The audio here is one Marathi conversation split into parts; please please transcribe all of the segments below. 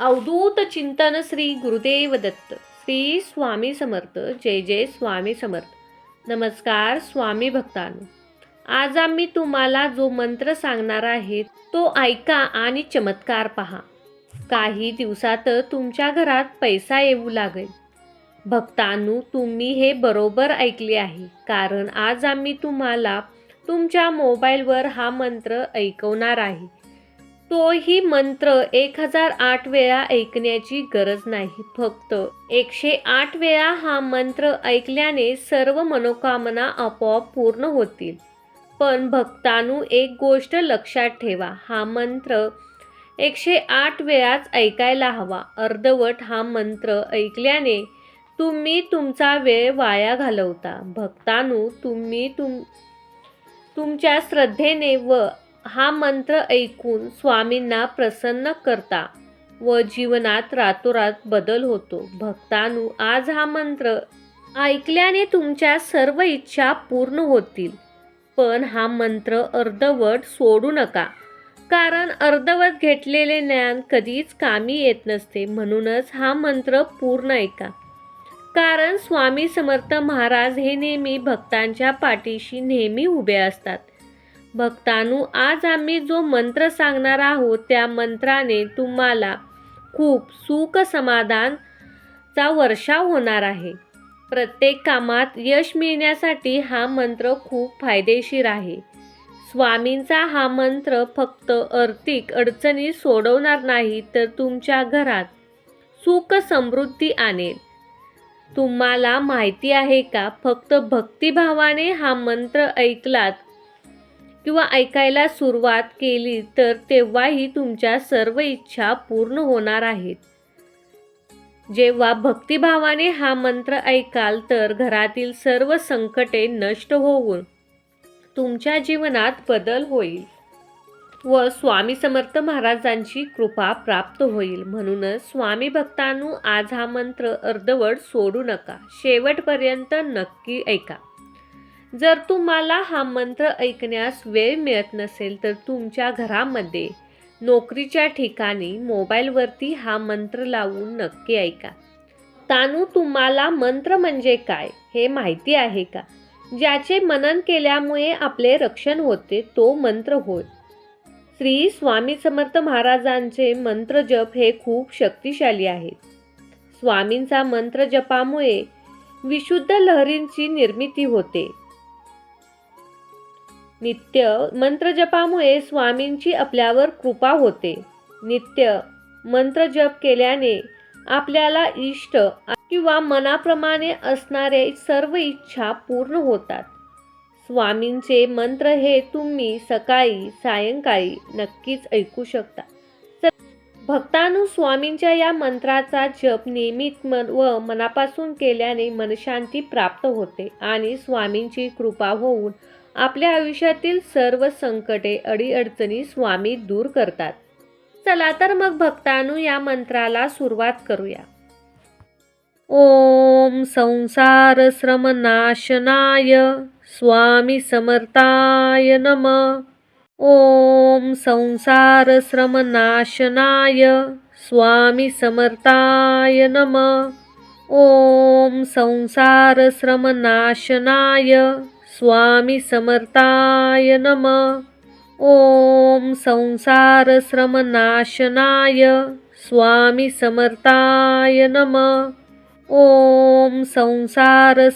अवधूत चिंतन श्री गुरुदेव दत्त. श्री स्वामी समर्थ. जय जय स्वामी समर्थ. नमस्कार स्वामी भक्तांनो. आज आम्ही तुम्हाला जो मंत्र सांगणार आहे तो ऐका आणि चमत्कार पहा. काही दिवसात तुमच्या घरात पैसा येऊ लागेल. भक्तांनो तुम्ही हे बरोबर ऐकले आहे. कारण आज आम्ही तुम्हाला तुमच्या मोबाईलवर हा मंत्र ऐकवणार आहे. तोही मंत्र एक हजार आठ वेळा ऐकण्याची गरज नाही. फक्त एकशे आठ वेळा हा मंत्र ऐकल्याने सर्व मनोकामना आपोआप पूर्ण होतील. पण भक्तानू एक गोष्ट लक्षात ठेवा. हा मंत्र एकशे आठ वेळाच ऐकायला हवा. अर्धवट हा मंत्र ऐकल्याने तुम्ही तुमचा वेळ वाया घालवता. भक्तानू तुम्ही तुम तुमच्या श्रद्धेने व हा मंत्र ऐकून स्वामींना प्रसन्न करता व जीवनात रातोरात बदल होतो. भक्तांनो आज हा मंत्र ऐकल्याने तुमच्या सर्व इच्छा पूर्ण होतील. पण हा मंत्र अर्धवट सोडू नका कारण अर्धवट घेतलेले ज्ञान कधीच कामी येत नसते. म्हणूनच हा मंत्र पूर्ण ऐका. कारण स्वामी समर्थ महाराज हे नेहमी भक्तांच्या पाठीशी नेहमी उभे असतात. भक्तानू आज आम्ही जो मंत्र सांगणार आहोत त्या मंत्राने तुम्हाला खूप सुख समाधानचा वर्षाव होणार आहे. प्रत्येक कामात यश मिळण्यासाठी हा मंत्र खूप फायदेशीर आहे. स्वामींचा हा मंत्र फक्त आर्थिक अडचणी सोडवणार नाही तर तुमच्या घरात सुख समृद्धी आणेल. तुम्हाला माहिती आहे का? फक्त भक्तिभावाने हा मंत्र ऐकलात किंवा ऐकायला सुरुवात केली तर तेव्हाही तुमच्या सर्व इच्छा पूर्ण होणार आहेत. जेव्हा भक्तिभावाने हा मंत्र ऐकाल तर घरातील सर्व संकटे नष्ट होऊन तुमच्या जीवनात बदल होईल व स्वामी समर्थ महाराजांची कृपा प्राप्त होईल. म्हणूनच स्वामी भक्तांनू आज हा मंत्र अर्धवट सोडू नका. शेवटपर्यंत नक्की ऐका. जर तुम्हाला हा मंत्र ऐकण्यास वेळ मिळत नसेल तर तुमच्या घरामध्ये नोकरीच्या ठिकाणी मोबाईलवरती हा मंत्र लावून नक्की ऐका. तानू तुम्हाला मंत्र म्हणजे काय हे माहिती आहे का? ज्याचे मनन केल्यामुळे आपले रक्षण होते तो मंत्र होय. श्री स्वामी समर्थ महाराजांचे मंत्र जप हे खूप शक्तिशाली आहेत स्वामींचा मंत्र जपामुळे विशुद्ध लहरींची निर्मिती होते. नित्य मंत्रजपामुळे स्वामींची आपल्यावर कृपा होते. नित्य मंत्रजप केल्याने आपल्याला इष्ट किंवा मनाप्रमाणे असणारे सर्व इच्छा पूर्ण होतात. स्वामींचे मंत्र हे तुम्ही सकाळी सायंकाळी नक्कीच ऐकू शकता. भक्तानु स्वामींच्या या मंत्राचा जप नियमित मन व मनापासून केल्याने मनशांती प्राप्त होते आणि स्वामींची कृपा होऊन आपल्या आयुष्यातील सर्व संकटे अडीअडचणी स्वामी दूर करतात. चला तर मग भक्तानु या मंत्राला सुरुवात करूया. ओम संसार श्रमनाशनाय स्वामी समर्थाय नम. ओम संसार श्रमनाशनाय स्वामी समर्थाय नम. ओम संसार श्रमनाशनाय स्वामी समर्थाय नम. ओम संसार स्वामी समर्थाय नम. ओम संसार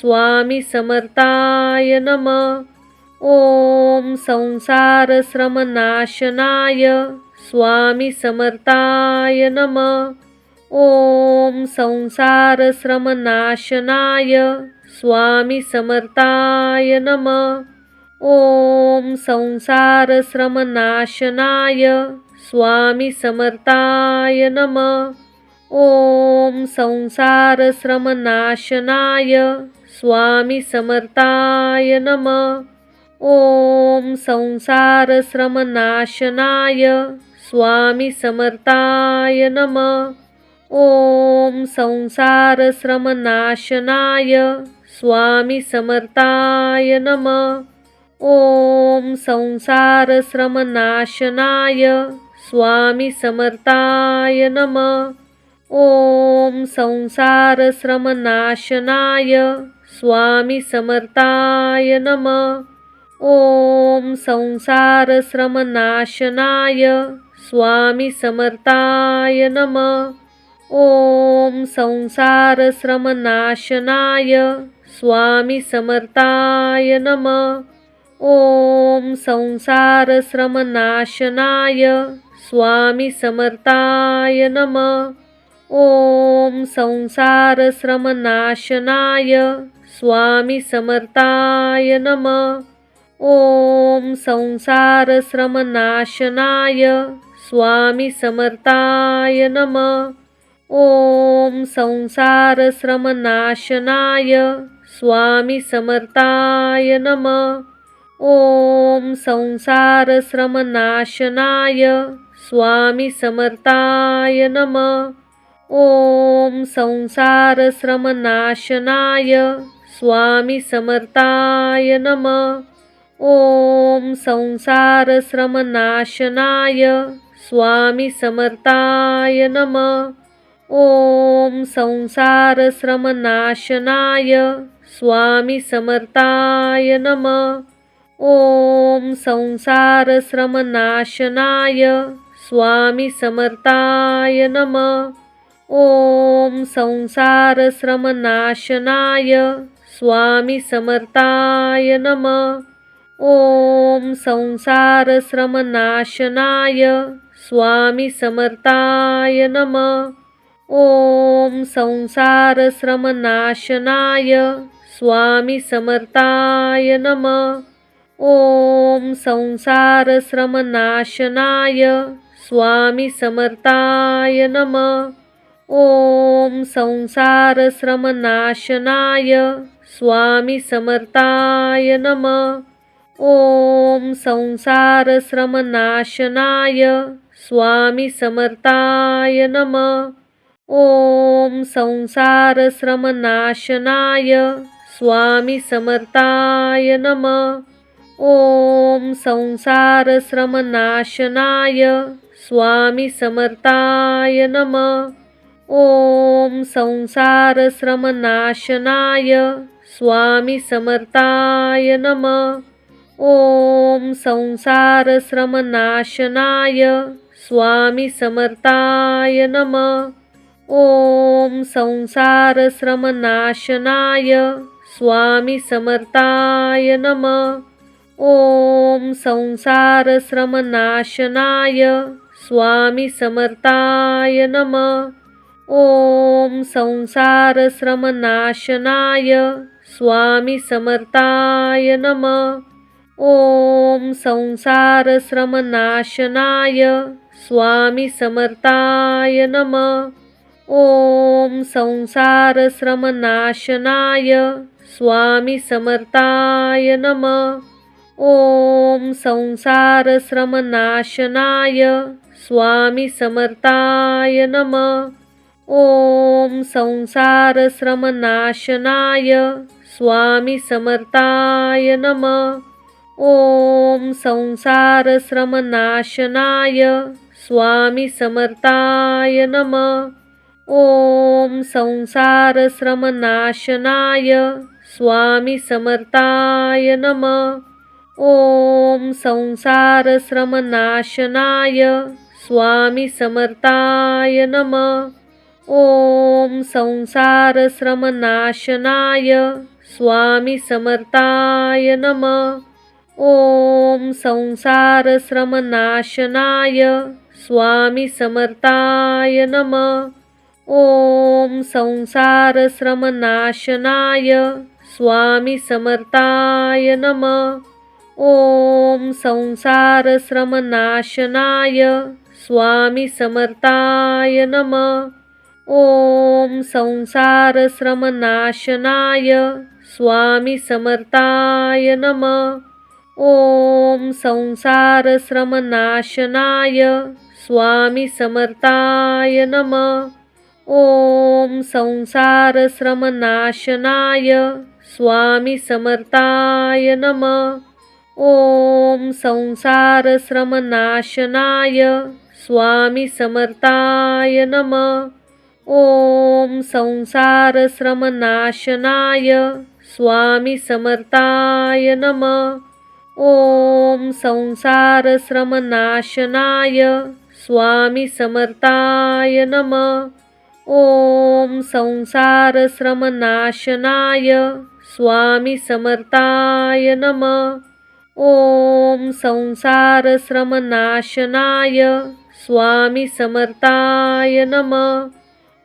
स्वामी समर्थाय नम. ओम संसारश्रमनाशनाय स्वामी समर्थाय नम. ओम संसारश्रमनाशनाय स्वामी समर्थाय नम. ओम संसारश्रमनाशनाय स्वामी समर्थाय नम. ओम संसार स्वामी समर्थाय नम. ओम संसार स्वामी समर्थाय नम. ओम संसारश्रमनाशनाय स्वामी समर्थाय नम. ओम संसार स्वामी समर्थाय नम. ओम संसारश्रमनाशनाय स्वामी समर्थाय नम. ओम संसारश्रमनाशनाय स्वामी समर्थाय नम. ओम संसारश्रमनाशनाय स्वामी समर्थाय नम. ओम संसारश्रमनाशनाय स्वामी समर्थाय नम. ओम संसारश्रमनाशनाय स्वामी समर्थाय नम. ओम संसारश्रमनाशनाय स्वामी समर्थाय नम. ओम संसारश्रमनाशनाय स्वामी समर्थाय नम. ओम संसारश्रमनाशनाय स्वामी समर्थाय नम. ओम संसारश्रमनाशनाय स्वामी समर्थाय नम. ओम संसारश्रमनाशनाय स्वामी समर्थाय नम. ॐ संसारश्रमनाशनाय स्वामी समर्थाय नम। ॐ संसारश्रमनाशनाय स्वामी समर्थाय नम। ॐ संसारश्रमनाशनाय स्वामी समर्थाय नम। ॐ संसारश्रमनाशनाय स्वामी समर्थाय नम। ओम संसारश्रमनाशनाय स्वामी समर्थाय नम. ओम संसारश्रमनाशनाय स्वामी समर्थाय नम. ओम संसारश्रमनाशनाय स्वामी समर्थाय नम. ओम संसारश्रमनाशनाय स्वामी समर्थाय नम. ओम संसारश्रमनाशनाय स्वामी समर्थाय नम. ओम संसारश्रमनाशनाय स्वामी समर्थाय नम. ओम संसारश्रमनाशनाय स्वामी समर्थाय नम. ओम संसारश्रमनाशनाय स्वामी समर्थाय नम. ओम संसारश्रमनाशनाय स्वामी समर्थाय नम. ओम संसारश्रमनाशनाय स्वामी समर्थाय नम. ओम संसारश्रमनाशनाय स्वामी समर्थाय नम. ओम संसारश्रमनाशनाय स्वामी समर्थाय नम. ओम संसारश्रमनाशनाय स्वामी समर्थाय नम. ओम संसारश्रमनाशनाय स्वामी समर्थाय नम. ओम संसारश्रमनाशनाय स्वामी समर्थाय नम. ओम संसारश्रमनाशनाय स्वामी समर्थाय नम. ओम संसारश्रमनाशनाय स्वामी समर्थाय नम. ओम संसारश्रमनाशनाय स्वामी समर्थाय नम. ओम संसारश्रमनाशनाय स्वामी समर्थाय नम. ओम संसारश्रमनाशनाय स्वामी समर्थाय नम. ओम संसारश्रमनाशनाय स्वामी समर्थाय नम. ओम संसारश्रमनाशनाय स्वामी समर्थाय नम. ओम संसारश्रमनाशनाय स्वामी समर्थाय नम. ओम संसारश्रमनाशनाय स्वामी समर्थाय नम. ओम संसारश्रमनाशनाय स्वामी समर्थाय नम. ओम संसारश्रमनाशनाय स्वामी समर्थाय नम. ओम संसारश्रमनाशनाय स्वामी समर्थाय नम. ओम संसारश्रमनाशनाय स्वामी समर्थाय नम. ओम संसारश्रमनाशनाय स्वामी समर्थाय नम. ओम संसारश्रमनाशनाय स्वामी समर्थाय नम.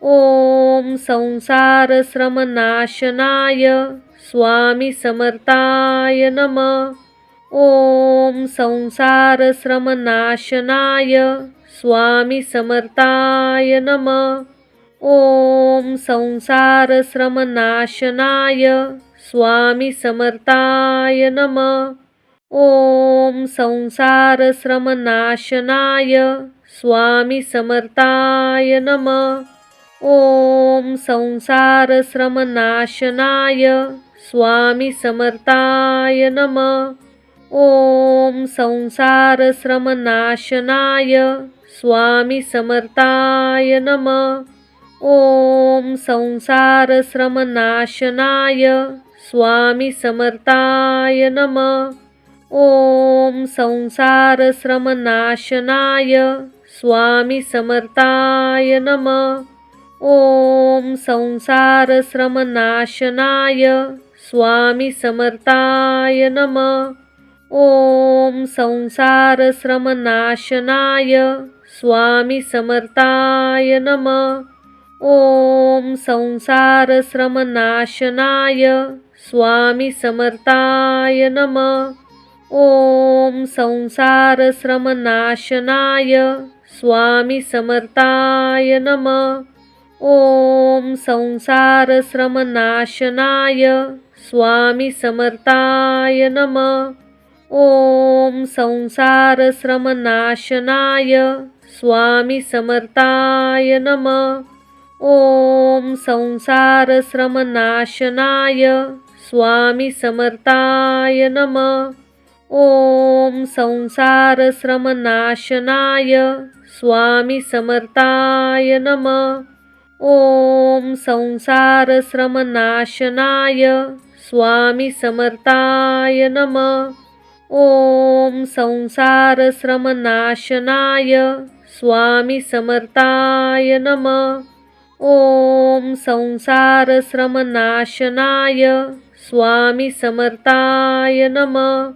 ओम संसारश्रमनाशनाय स्वामी समर्थाय नम. ओम संसारश्रमनाशनाय स्वामी समर्थाय नम. ओम संसारश्रमनाशनाय स्वामी समर्थाय नम. ओम संसारश्रमनाशनाय स्वामी समर्थाय नम. ओम संसारश्रमनाशनाय स्वामी समर्थाय नम. ओम संसारश्रमनाशनाय स्वामी समर्थाय नम. ओम संसारश्रमनाशनाय स्वामी समर्थाय नम. ओम संसारश्रमनाशनाय स्वामी समर्थाय नम. ओम संसारश्रमनाशनाय स्वामी समर्थाय नम. ओम संसारश्रमनाशनाय स्वामी समर्थाय नम. ओम संसारश्रमनाशनाय स्वामी समर्थाय नम. ओम संसारश्रमनाशनाय स्वामी समर्थाय नम. ओम संसारश्रमनाशनाय स्वामी समर्थाय नम. ओम संसारश्रमनाशनाय स्वामी समर्थाय नम. ओम संसारश्रमनाशनाय स्वामी समर्थाय नम. ओम संसारश्रमनाशनाय स्वामी समर्थाय नम. ओम संसारश्रमनाशनाय स्वामी समर्थाय नम. ओम संसारश्रमनाशनाय स्वामी समर्थाय नम. ओम संसारश्रमनाशनाय स्वामी समर्थाय नम.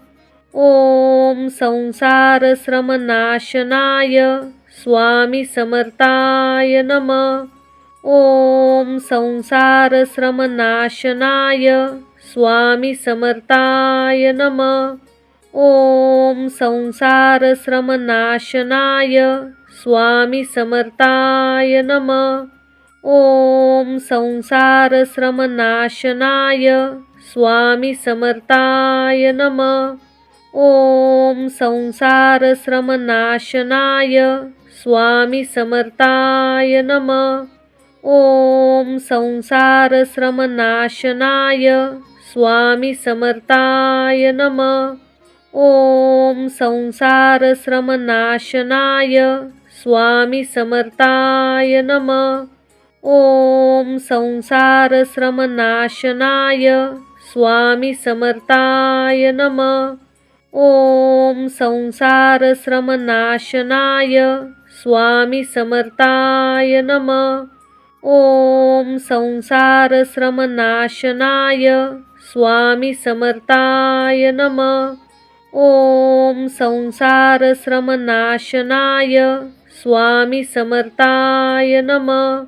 ओम संसारश्रमनाशनाय स्वामी समर्थाय नम. ओम संसारश्रमनाशनाय स्वामी समर्थाय नम. ओम संसारश्रमनाशनाय स्वामी समर्थाय नम. ओम संसारश्रमनाशनाय स्वामी समर्थाय नम. ओम संसारश्रमनाशनाय स्वामी समर्थाय नम. ओम संसारश्रमनाशनाय स्वामी समर्थाय नम. ओम संसारश्रमनाशनाय स्वामी समर्थाय नम. ओम संसारश्रमनाशनाय स्वामी समर्थाय नम. ओम संसारश्रमनाशनाय स्वामी समर्थाय नम. ओम संसारश्रमनाशनाय स्वामी समर्थाय नम. ओम संसारश्रमनाशनाय स्वामी समर्थाय नम.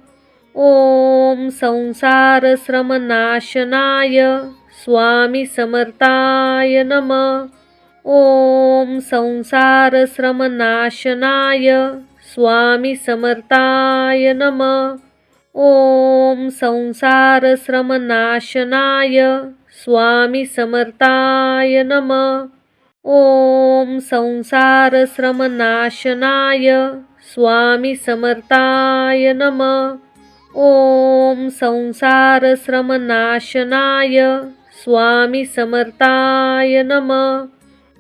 ओम संसारश्रमनाशनाय स्वामी समर्थाय नम. ओम संसारश्रमनाशनाय स्वामी समर्थाय नम. ओम संसारश्रमनाशनाय स्वामी समर्थाय नम. ओम संसारश्रमनाशनाय स्वामी समर्थाय नम. ओम संसारश्रमनाशनाय स्वामी समर्थाय नम.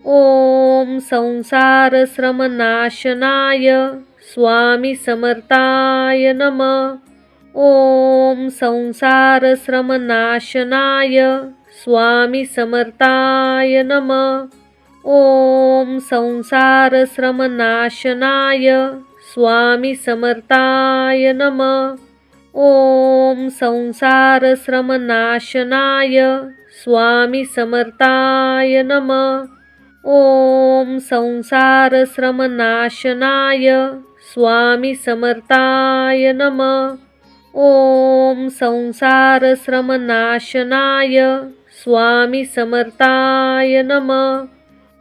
ओम संसारश्रमनाशनाय स्वामी समर्थाय नम. ओम संसारश्रमनाशनाय स्वामी समर्थाय नम. ओम संसारश्रमनाशनाय स्वामी समर्थाय नम. ओम संसारश्रमनाशनाय स्वामी समर्थाय नम. ओम संसारश्रमनाशनाय स्वामी समर्थाय नम. ओम संसारश्रमनाशनाय स्वामी समर्थाय नम.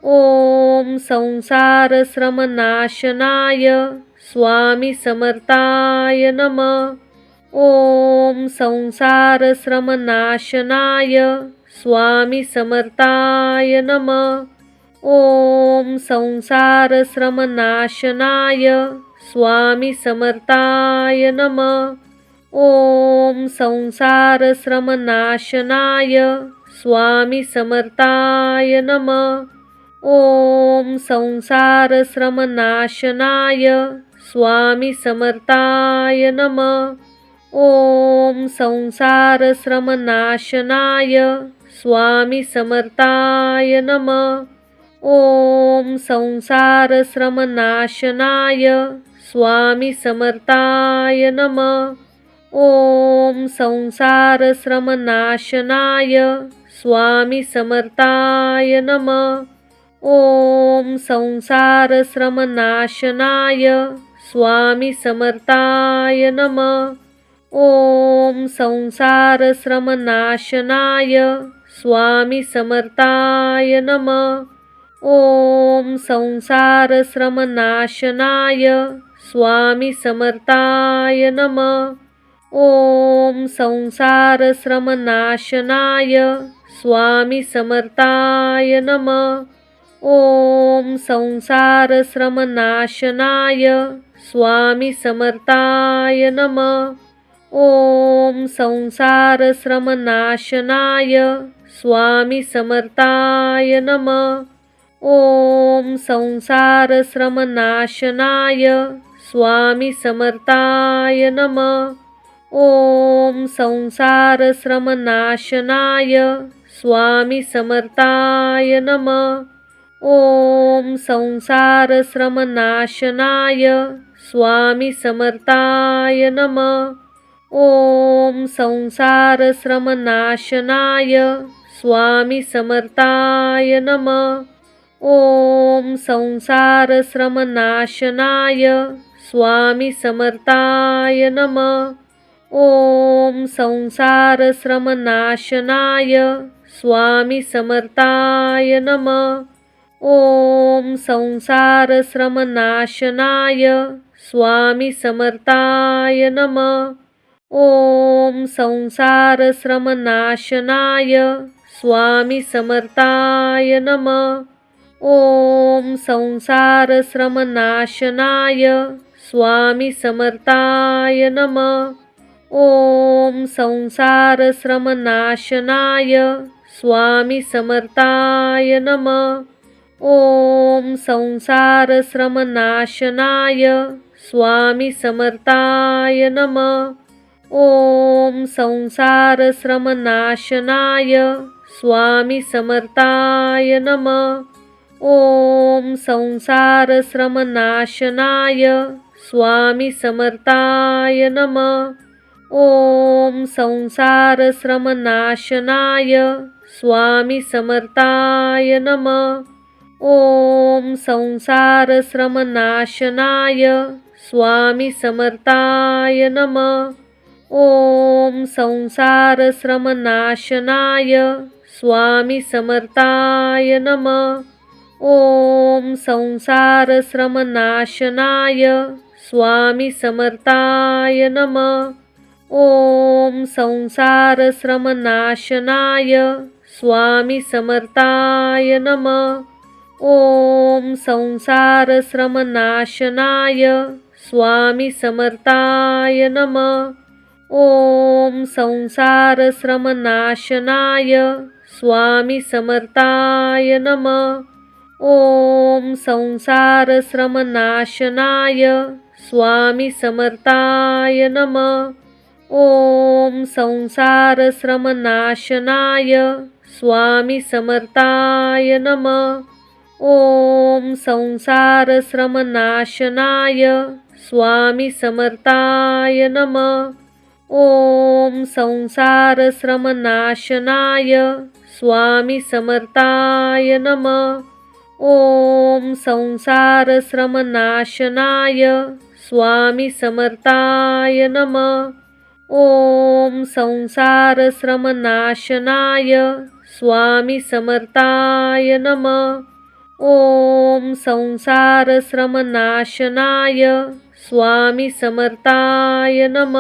ओम संसारश्रमनाशनाय स्वामी समर्थाय नम. ओम संसारश्रमनाशनाय स्वामी समर्थाय नम. ओम संसारश्रमनाशनाय स्वामी समर्थाय नम. ओम संसारश्रमनाशनाय स्वामी समर्थाय नम. ओम संसारश्रमनाशनाय स्वामी समर्थाय नम. ओम संसारश्रमनाशनाय स्वामी समर्थाय नम. ओम संसारश्रमनाशनाय स्वामी समर्थाय नम. ओम संसारश्रमनाशनाय स्वामी समर्थाय नम. ओम संसारश्रमनाशनाय स्वामी समर्थाय नम. ओम संसारश्रमनाशनाय स्वामी समर्थाय नम। ओम संसारश्रमनाशनाय स्वामी समर्थाय नम। ओम संसारश्रमनाशनाय स्वामी समर्थाय नम। ओम संसारश्रमनाशनाय स्वामी समर्थाय नम। ओम संसारश्रमनाशनाय स्वामी समर्थाय नम। ओम संसारश्रमनाशनाय स्वामी समर्थाय नम। ओम संसारश्रमनाशनाय स्वामी समर्थाय नम। ओम संसारश्रमनाशनाय स्वामी समर्थाय नम। ओम संसारश्रमनाशनाय स्वामी समर्थाय नम। ओम संसारश्रमनाशनाय स्वामी समर्थाय नम। ओम संसारश्रमनाशनाय स्वामी समर्थाय नम। ओम संसारश्रमनाशनाय स्वामी समर्थाय नम। ओम संसारश्रमनाशनाय स्वामी समर्थाय नम. ओम संसारश्रमनाशनाय स्वामी समर्थाय नम. ओम संसारश्रमनाशनाय स्वामी समर्थाय नम. ओम संसारश्रमनाशनाय स्वामी समर्थाय नम. ओम संसार श्रमनाशनाय स्वामी समर्थाय नम। ओम संसार श्रमनाशनाय स्वामी समर्थाय नम। ओम संसार श्रमनाशनाय स्वामी समर्थाय नम। ओम संसार श्रमनाशनाय स्वामी समर्थाय नम। ओम संसारश्रमनाशनाय स्वामी समर्थाय नम. ओम संसारश्रमनाशनाय स्वामी समर्थाय नम. ओम संसारश्रमनाशनाय स्वामी समर्थाय नम. ओम संसारश्रमनाशनाय स्वामी समर्थाय नम. ओम संसारश्रमनाशनाय स्वामी समर्थाय नम। ओम संसारश्रमनाशनाय स्वामी समर्थाय नम। ओम संसारश्रमनाशनाय स्वामी समर्थाय नम। ओम संसारश्रमनाशनाय स्वामी समर्थाय नमः। ओम संसार श्रमनाशनाय स्वामी समर्थाय नम। ओम संसार श्रमनाशनाय स्वामी समर्थाय नम। ओम संसार श्रमनाशनाय स्वामी समर्थाय नम। ओम संसार श्रमनाशनाय स्वामी समर्थाय नम।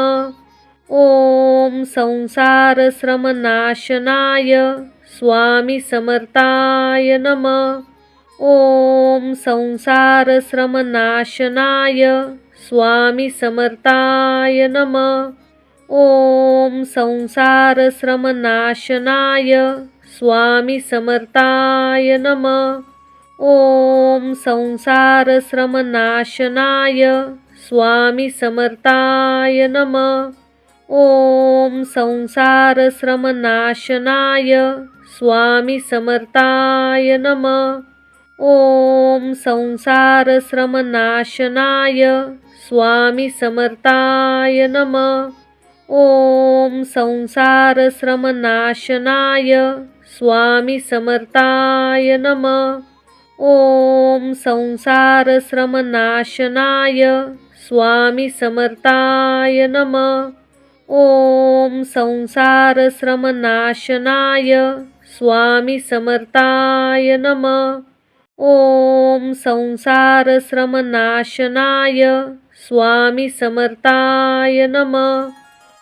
ओम संसारश्रमनाशनाय स्वामी समर्थाय नम। ओम संसारश्रमनाशनाय स्वामी समर्थाय नम। ओम संसारश्रमनाशनाय स्वामी समर्थाय नम। ओम संसारश्रमनाशनाय स्वामी समर्थाय नमः। ओम संसारश्रमनाशनाय स्वामी समर्थाय नम. ओम संसारश्रमनाशनाय स्वामी समर्थाय नम. ओम संसारश्रमनाशनाय स्वामी समर्थाय नम. ओम संसारश्रमनाशनाय स्वामी समर्थाय नमः. ओम संसारश्रमनाशनाय स्वामी समर्थाय नम. ओम संसारश्रमनाशनाय स्वामी समर्थाय नम.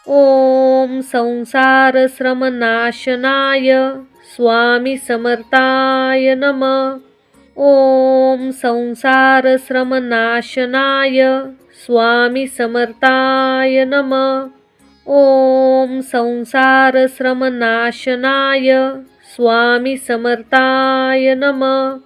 ओम संसारश्रमनाशनाय स्वामी समर्थाय नम. ओम संसारश्रमनाशनाय स्वामी समर्थाय नमः. ओम संसारश्रमनाशनाय स्वामी समर्थाय नमः।